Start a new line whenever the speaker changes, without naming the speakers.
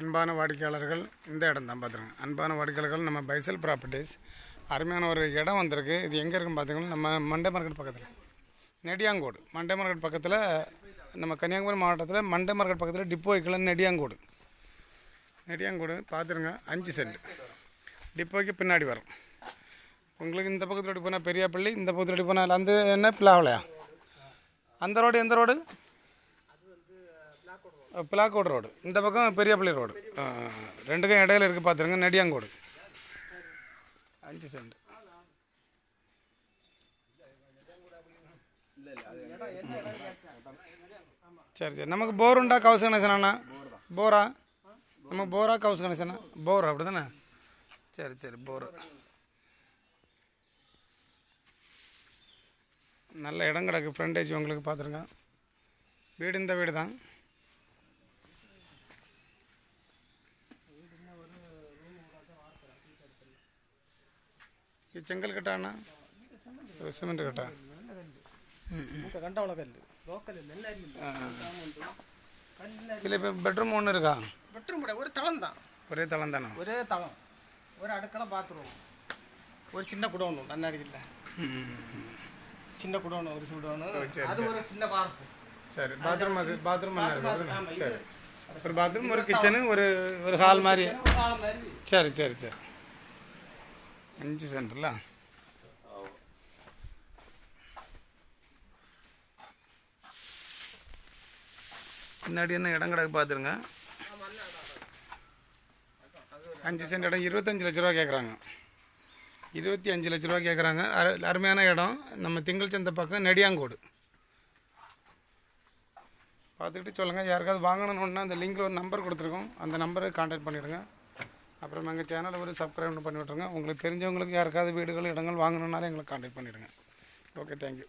அன்பான வாடிக்கையாளர்கள் இந்த இடம் தான் பார்த்துருங்க அன்பான வாடிக்கையாளர்கள் நம்ம பைசல் ப்ராப்பர்ட்டிஸ். அருமையான ஒரு இடம் வந்திருக்கு. இது எங்கே இருக்குன்னு பார்த்தீங்கன்னா நம்ம மண்டே மார்க்கெட் பக்கத்தில். நெடியாங்கோடு. மண்டே மார்க்கெட் பக்கத்தில் நம்ம கன்னியாகுமரி மாவட்டத்தில் மண்டே மார்க்கெட் பக்கத்தில் டிப்போ வைக்கலன்னு நெடியாங்கோடு. நெடியாங்கோடு பார்த்துருங்க அஞ்சு சென்ட் டிப்போக்கு பின்னாடி வரும். உங்களுக்கு இந்த பக்கத்தில் ஓடி போனால் பெரியாப்பள்ளி இந்த பக்கத்தில் போனால் அந்த என்ன பிளாவலையா? அந்த ரோடு எந்த ரோடு பிளாக்கோடு ரோடு. இந்த பக்கம் பெரியப்பள்ளி ரோடு. ரெண்டுக்கும் இடையில இருக்குது பார்த்துருங்க நெடியாங்கோடு. அஞ்சு சென்ட். சரி சரி. நமக்கு போர் உண்டா கவுஸ் கனெக்ஷன் அண்ணா? போரா? நம்ம போரா கவுஸ் கனெக்ஷனா போர் அப்படி தானே சரி சரி போர். நல்ல இடம் கிடக்கு ஃப்ரண்டேஜ் உங்களுக்கு பார்த்துருங்க வீடு இந்த வீடு தான் இது செங்கல் கட்டாண்ணா சிமெண்ட் கட்டா
ఇంకా గంట కల్లు లోకల్ నెల్లారి
இல்லை இப்போ பெட்ரூம் ஒன்று இருக்கா
பெட்ரூம் கூட ஒரு தளம் தான்
ஒரே தளம் தானே
ஒரே தளம் ஒரு அடுக்களை பாத்ரூம் ஒரு சின்ன குடோணும் நன்னாடிக்கல சின்ன குடோணும் ஒரு சுடோணும்
சரி,
அது ஒரு சின்ன பார்ப்பு
சரி பாத்ரூம் அது பாத்ரூம் என்ன இருக்கு சரி ஒரு பாத்ரூம் ஒரு கிச்சனு ஒரு ஒரு ஹால் மாதிரி
ஒரு காலம் மாதிரி
சரி சரி சரி அஞ்சு சென்டர்ல பின்னாடி என்ன இடம் கிடக்கு பார்த்துருங்க. அஞ்சு சென்ட் இடம் இருபத்தஞ்சு லட்ச ரூபா கேட்குறாங்க இருபத்தி அஞ்சு லட்ச ரூபா கேட்குறாங்க அரு- அருமையான இடம். நம்ம திங்கள் சந்தை பக்கம் நெடியாங்கோடு. பார்த்துக்கிட்டு சொல்லுங்கள் யாருக்காவது வாங்கணுன்னா அந்த லிங்கில் ஒரு நம்பர் கொடுத்துருக்கோம். அந்த நம்பரை கான்டாக்ட் பண்ணிவிடுங்க அப்புறம் எங்கள் சேனலை ஒரு சப்ஸ்கிரைப் பண்ணி விட்ருங்க உங்களுக்கு தெரிஞ்சவங்களுக்கு யாருக்காவது வீடுகள் இடங்கள் வாங்கணுன்னாலும் எங்களுக்கு கான்டாக்ட் பண்ணிவிடுங்க ஓகே தேங்க்யூ